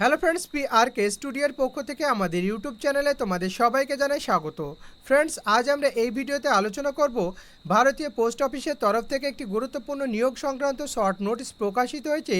Hello friends P R K স্টুডিওর পক্ষ থেকে আমাদের ইউটিউব চ্যানেলে তোমাদের সবাইকে জানাই স্বাগত। ফ্রেন্ডস আজ আমরা এই ভিডিওতে আলোচনা করব ভারতীয় পোস্ট অফিসের তরফ থেকে একটি গুরুত্বপূর্ণ নিয়োগ সংক্রান্ত শর্ট নোটিশ প্রকাশিত হয়েছে,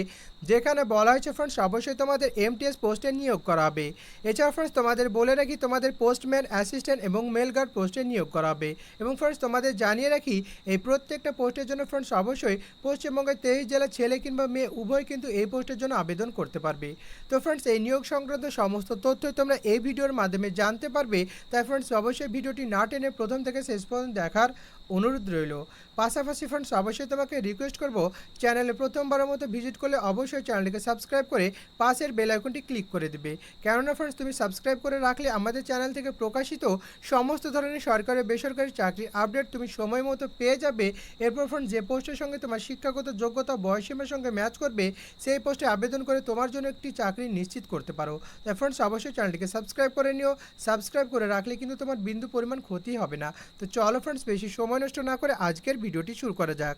যেখানে বলা হয়েছে ফ্রেন্ডস অবশ্যই তোমাদের এমটিএস পোস্টে নিয়োগ করা হবে। এছাড়া ফ্রেন্ডস তোমাদের বলে রাখি, তোমাদের পোস্টম্যান অ্যাসিস্ট্যান্ট এবং মেল গার্ড পোস্টে নিয়োগ করা হবে। এবং ফ্রেন্ডস তোমাদের জানিয়ে রাখি, এই প্রত্যেকটা পোস্টের জন্য ফ্রেন্ডস অবশ্যই পশ্চিমবঙ্গের তেইশ জেলার ছেলে কিংবা মেয়ে উভয় কিন্তু এই পোস্টের জন্য আবেদন করতে পারবে। তো ফ্রেন্ডস এই নিয়োগ সংক্রান্ত সমস্ত তথ্যই তোমরা এই ভিডিওর মাধ্যমে জানতে পারবে। তাই ফ্রেন্ডস অবশ্যই ভিডিওটি না টেনে প্রথম থেকে শেষ পর্যন্ত দেখার অনুরোধ রইল। পাশাপাশি ফ্রেন্ডস অবশ্যই তোমাকে রিকোয়েস্ট করব চ্যানেলে প্রথমবারের মতো ভিজিট করলে অবশ্যই চ্যানেলটিকে সাবস্ক্রাইব করে পাশের বেল আইকনটি ক্লিক করে দেবে। কেননা ফ্রেন্ডস তুমি সাবস্ক্রাইব করে রাখলে আমাদের চ্যানেল থেকে প্রকাশিত সমস্ত ধরনের সরকারি বেসরকারি চাকরির আপডেট তুমি সময় মতো পেয়ে যাবে। এরপর ফ্রেন্ডস যে পোস্টের সঙ্গে তোমার শিক্ষাগত যোগ্যতা বয়সীমার সঙ্গে ম্যাচ করবে, সেই পোস্টে আবেদন করে তোমার জন্য একটি চাকরি নিশ্চিত করতে পারো। তাই ফ্রেন্ডস অবশ্যই চ্যানেলটিকে সাবস্ক্রাইব করে নিও। সাবস্ক্রাইব করে রাখলে কিন্তু তোমার বিন্দু পরিমাণ ক্ষতি হবে না। তো চলো ফ্রেন্ডস বেশি সময় নষ্ট না করে আজকের ভিডিওটি শুরু করা যাক।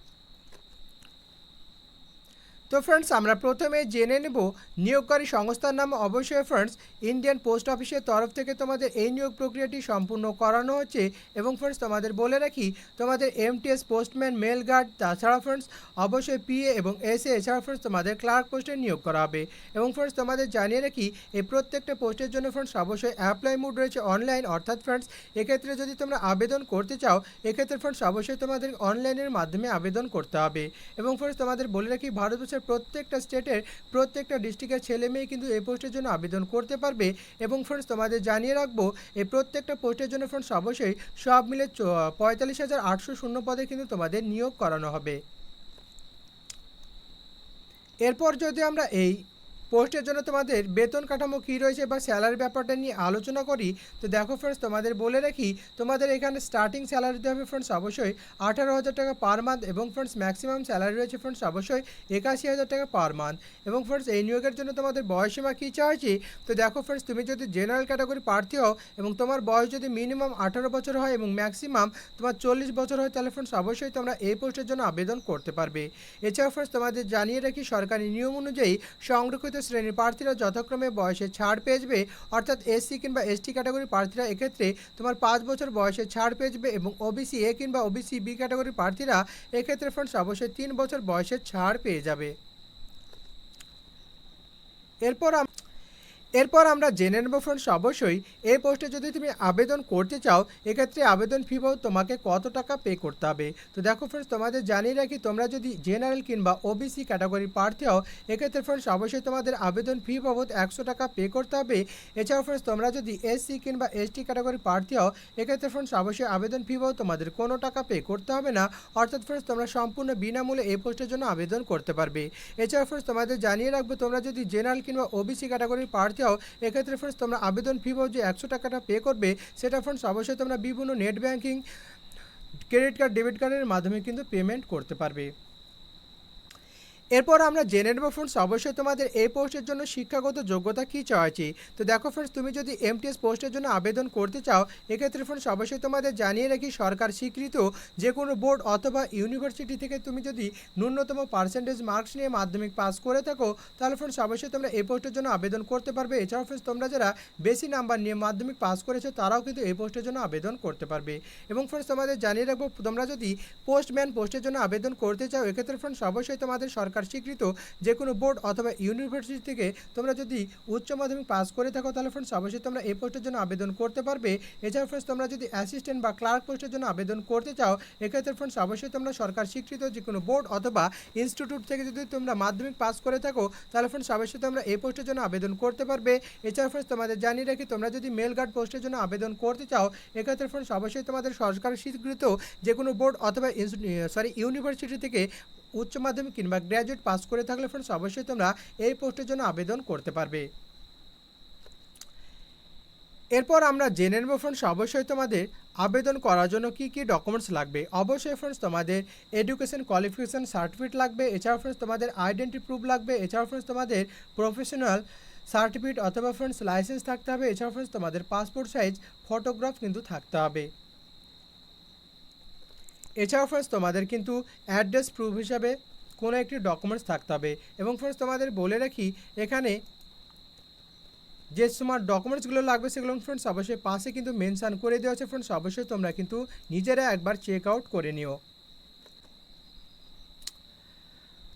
তো ফ্রেন্ডস আমরা প্রথমে জেনে নেব নিয়োগকারী সংস্থার নাম। অবশ্যই ফ্রেন্ডস ইন্ডিয়ান পোস্ট অফিসের তরফ থেকে তোমাদের এই নিয়োগ প্রক্রিয়াটি সম্পূর্ণ করানো হচ্ছে এবং ফ্রেন্ডস তোমাদের বলে রাখি, তোমাদের এমটিএস পোস্টম্যান মেল গার্ড তাছাড়া ফ্রেন্ডস অবশ্যই পিএ এবং এসএ এছাড়া ফ্রেন্ডস তোমাদের ক্লার্ক পোস্টে নিয়োগ করা হবে। এবং ফ্রেন্ডস তোমাদের জানিয়ে রাখি, এই প্রত্যেকটা পোস্টের জন্য ফ্রেন্ডস অবশ্যই অ্যাপ্লাই মুড রয়েছে অনলাইন অর্থাৎ ফ্রেন্ডস এক্ষেত্রে যদি তোমরা আবেদন করতে চাও, এক্ষেত্রে ফ্রেন্ডস অবশ্যই তোমাদের অনলাইনের মাধ্যমে আবেদন করতে হবে। এবং ফ্রেন্ডস তোমাদের বলে রাখি, ভারতবর্ষের প্রত্যেকটা স্টেটের প্রত্যেকটা ডিস্ট্রিক্টের ছেলে মেয়ে কিন্তু এই পোস্টের জন্য আবেদন করতে পারবে। এবং ফ্রেন্ডস তোমাদের জানিয়ে রাখব, এই প্রত্যেকটা পোস্টের জন্য ফ্রেন্ডস অবশ্যই সব মিলে পঁয়তাল্লিশ হাজার আটশো শূন্য পদে কিন্তু তোমাদের নিয়োগ করানো হবে। এরপর যদি আমরা এই পোস্টের জন্য তোমাদের বেতন কাঠামো কী রয়েছে বা স্যালারি ব্যাপারটা নিয়ে আলোচনা করি। তো দেখো ফ্রেন্ডস তোমাদের বলে রাখি, তোমাদের এখানে স্টার্টিং স্যালারি দিতে হবে ফ্রেন্ডস অবশ্যই আঠারো হাজার টাকা পার মান্থ এবং ফ্রেন্ডস ম্যাক্সিমাম স্যালারি রয়েছে ফ্রেন্ডস অবশ্যই একাশি হাজার টাকা পার মান্থ এবং ফ্রেন্ডস এই নিয়োগের জন্য তোমাদের বয়সীমা কী চাইছি তো দেখো ফ্রেন্ডস তুমি যদি জেনারেল ক্যাটাগরি প্রার্থী হও এবং তোমার বয়স যদি মিনিমাম আঠারো বছর হয় এবং ম্যাক্সিমাম তোমার চল্লিশ বছর হয়, তাহলে ফ্রেন্ডস অবশ্যই তোমরা এই পোস্টের জন্য আবেদন করতে পারবে। এছাড়াও ফ্রেন্ডস তোমাদের জানিয়ে রাখি সরকারি নিয়ম অনুযায়ী সংরক্ষিত শ্রেণির প্রার্থীরা যথাক্রমে বয়সে ছাড় পেয়ে অর্থাৎ এসসি কিংবা এসটি ক্যাটাগরি প্রার্থীরা এক্ষেত্রে তোমার পাঁচ বছর বয়সে ছাড় পেয়ে যাবে এবং ওবিসি এ কিংবা ওবিসি বি ক্যাটাগরি প্রার্থীরা এক্ষেত্রে ফ্রেন্ডস অবশ্যই তিন বছর বয়সে ছাড় পেয়ে যাবে। এরপর এরপর আমরা জেনে নেব ফ্রেন্ডস অবশ্যই এই পোস্টে যদি তুমি আবেদন করতে চাও, এক্ষেত্রে আবেদন ফি বাবদ তোমাকে কত টাকা পে করতে হবে? তো দেখো ফ্রেন্ডস তোমাদের জানিয়ে রাখি, তোমরা যদি জেনারেল কিংবা ওবিসি ক্যাটাগরি প্রার্থী হও, এক্ষেত্রে ফ্রেন্ডস অবশ্যই তোমাদের আবেদন ফি বাবদ একশো টাকা পে করতে হবে। এছাড়াও ফ্রেন্ডস তোমরা যদি এসসি কিংবা এসটি ক্যাটাগরি প্রার্থী হও, এক্ষেত্রে ফ্রেন্ডস অবশ্যই আবেদন ফি বাবদ তোমাদের কোনো টাকা পে করতে হবে না। অর্থাৎ ফ্রেন্ডস তোমরা সম্পূর্ণ বিনামূল্যে এই পোস্টের জন্য আবেদন করতে পারবে। এছাড়া ফ্রেন্ডস তোমাদের জানিয়ে রাখব, তোমরা যদি জেনারেল কিংবা ওবিসি ক্যাটাগরির প্রার্থী হও এক্ষেত্রে ফ্রেন্ডস তোমরা আবেদন ফি বাবদ যে একশো টাকাটা পে করবে। সেটা ফ্রেন্ডস অবশ্যই তোমরা বিভিন্ন net banking credit card debit কার্ডের মাধ্যমে কিন্তু পেমেন্ট করতে পারবে। এরপর আমরা জেনে নেব ফ্রেন্ডস অবশ্যই তোমাদের এই পোস্টের জন্য শিক্ষাগত যোগ্যতা কী চাইছি। তো দেখো ফ্রেন্ডস তুমি যদি এমটিএস পোস্টের জন্য আবেদন করতে চাও, এক্ষেত্রে ফ্রেন্ডস অবশ্যই তোমাদের জানিয়ে রাখি, সরকার স্বীকৃত যে কোনো বোর্ড অথবা ইউনিভার্সিটি থেকে তুমি যদি ন্যূনতম পার্সেন্টেজ মার্কস নিয়ে মাধ্যমিক পাস করে থাকো, তাহলে ফ্রেন্ডস অবশ্যই তোমরা এই পোস্টের জন্য আবেদন করতে পারবে। এছাড়াও ফ্রেন্ডস তোমরা যারা বেশি নাম্বার নিয়ে মাধ্যমিক পাস করেছ, তারাও কিন্তু এই পোস্টের জন্য আবেদন করতে পারবে। এবং ফ্রেন্ডস তোমাদের জানিয়ে রাখব, তোমরা যদি পোস্টম্যান পোস্টের জন্য আবেদন করতে চাও, এক্ষেত্রে ফ্রেন্ডস অবশ্যই তোমাদের সরকার স্বীকৃত যে কোনো বোর্ড অথবা ইউনিভার্সিটি থেকে তোমরা যদি উচ্চ মাধ্যমিক পাস করে থাকো, তাহলে ফ্রেন্ডস অবশ্যই তোমরা এই পোস্টের জন্য আবেদন করতে পারবে। এছাড়া ফ্রেন্ডস তোমরা যদি অ্যাসিস্ট্যান্ট বা ক্লার্ক পোস্টের জন্য আবেদন করতে চাও, এক্ষেত্রে ফ্রেন্ডস অবশ্যই তোমরা সরকার স্বীকৃত যে কোনো বোর্ড অথবা ইনস্টিটিউট থেকে যদি তোমরা মাধ্যমিক পাস করে থাকো, তাহলে ফ্রেন্ডস অবশ্যই তোমরা এই পোস্টের জন্য আবেদন করতে পারবে। এছাড়া ফ্রেন্ডস তোমাদের জানিয়ে রাখি, তোমরা যদি মেল গার্ড পোস্টের জন্য আবেদন করতে চাও, এক্ষেত্রে ফ্রেন্ডস অবশ্যই তোমাদের সরকার স্বীকৃত যে কোনো বোর্ড অথবা সরি ইউনিভার্সিটি থেকে উচ্চ মাধ্যমিক কিংবা গ্র্যাজুয়েট পাস করে থাকলে ফ্রেন্ডস অবশ্যই তোমরা এই পোস্টের জন্য আবেদন করতে পারবে। এরপর আমরা জেনে নেব ফ্রেন্ডস অবশ্যই তোমাদের আবেদন করার জন্য কি কি ডকুমেন্টস লাগবে। অবশ্যই ফ্রেন্ডস তোমাদের এডুকেশন কোয়ালিফিকেশন সার্টিফিকেট লাগবে, এছাড়াও ফ্রেন্ডস তোমাদের আইডেন্টি প্রুফ লাগবে, এছাড়াও ফ্রেন্ডস তোমাদের প্রফেশনাল সার্টিফিকেট অথবা ফ্রেন্ডস লাইসেন্স থাকতে হবে, এছাড়াও ফ্রেন্ডস তোমাদের পাসপোর্ট সাইজ ফটোগ্রাফ কিন্তু থাকতে হবে। এছাড়াও ফ্রেন্ডস তোমাদের কিন্তু অ্যাড্রেস প্রুফ হিসাবে কোনো একটি ডকুমেন্টস থাকতে হবে। এবং ফ্রেন্ডস তোমাদের বলে রাখি, এখানে যে তোমার ডকুমেন্টসগুলো লাগবে, সেগুলো ফ্রেন্ডস অবশ্যই পাশে কিন্তু মেনশান করে দেওয়া আছে। ফ্রেন্ডস অবশ্যই তোমরা কিন্তু নিজেরা একবার চেক আউট করে নিও।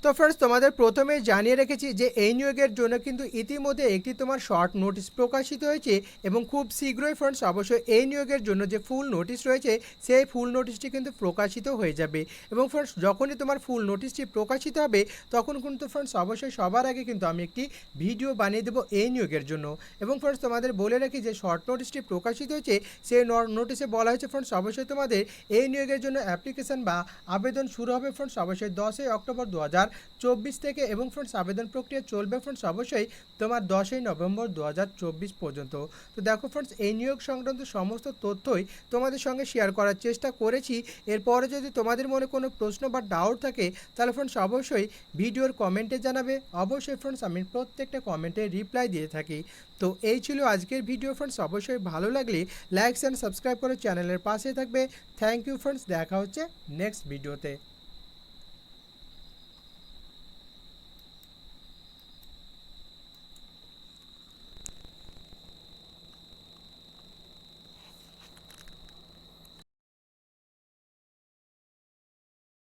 তো ফ্রেন্ডস তোমাদের প্রথমে জানিয়ে রেখেছি যে এই নিয়োগের জন্য কিন্তু ইতিমধ্যে একটি তোমার শর্ট নোটিশ প্রকাশিত হয়েছে এবং খুব শীঘ্রই ফ্রেন্ডস অবশ্যই এই নিয়োগের জন্য যে ফুল নোটিশ রয়েছে, সেই ফুল নোটিশটি কিন্তু প্রকাশিত হয়ে যাবে। এবং ফ্রেন্ডস যখনই তোমার ফুল নোটিশটি প্রকাশিত হবে, তখন কিন্তু ফ্রেন্ডস অবশ্যই সবার আগে কিন্তু আমি একটি ভিডিও বানিয়ে দেবো এই নিয়োগের জন্য। এবং ফ্রেন্ডস তোমাদের বলে রাখি যে শর্ট নোটিশটি প্রকাশিত হয়েছে, সেই নোটিশে বলা হয়েছে ফ্রেন্ডস অবশ্যই তোমাদের এই নিয়োগের জন্য অ্যাপ্লিকেশন বা আবেদন শুরু হবে ফ্রেন্ডস অবশ্যই দশই অক্টোবর দু হাজার চব্বিশ থেকে এবং ফ্রেন্ডস আবেদন প্রক্রিয়া চলবে ফ্রেন্ডস অবশ্যই তোমার দশই নভেম্বর দু হাজার চব্বিশ পর্যন্ত। তো দেখো ফ্রেন্ডস এই নিয়োগ সংক্রান্ত সমস্ত তথ্যই তোমাদের সঙ্গে শেয়ার করার চেষ্টা করেছি। এরপরে যদি তোমাদের মনে কোনো প্রশ্ন বা ডাউট থাকে, তাহলে ফ্রেন্ডস অবশ্যই ভিডিওর কমেন্টে জানাবে। অবশ্যই ফ্রেন্ডস আমি প্রত্যেকটা কমেন্টে রিপ্লাই দিয়ে থাকি। তো এই ছিল আজকের ভিডিও ফ্রেন্ডস অবশ্যই ভালো লাগলে লাইক অ্যান্ড সাবস্ক্রাইব করে চ্যানেলের পাশে থাকবে। থ্যাংক ইউ ফ্রেন্ডস দেখা হচ্ছে নেক্সট ভিডিওতে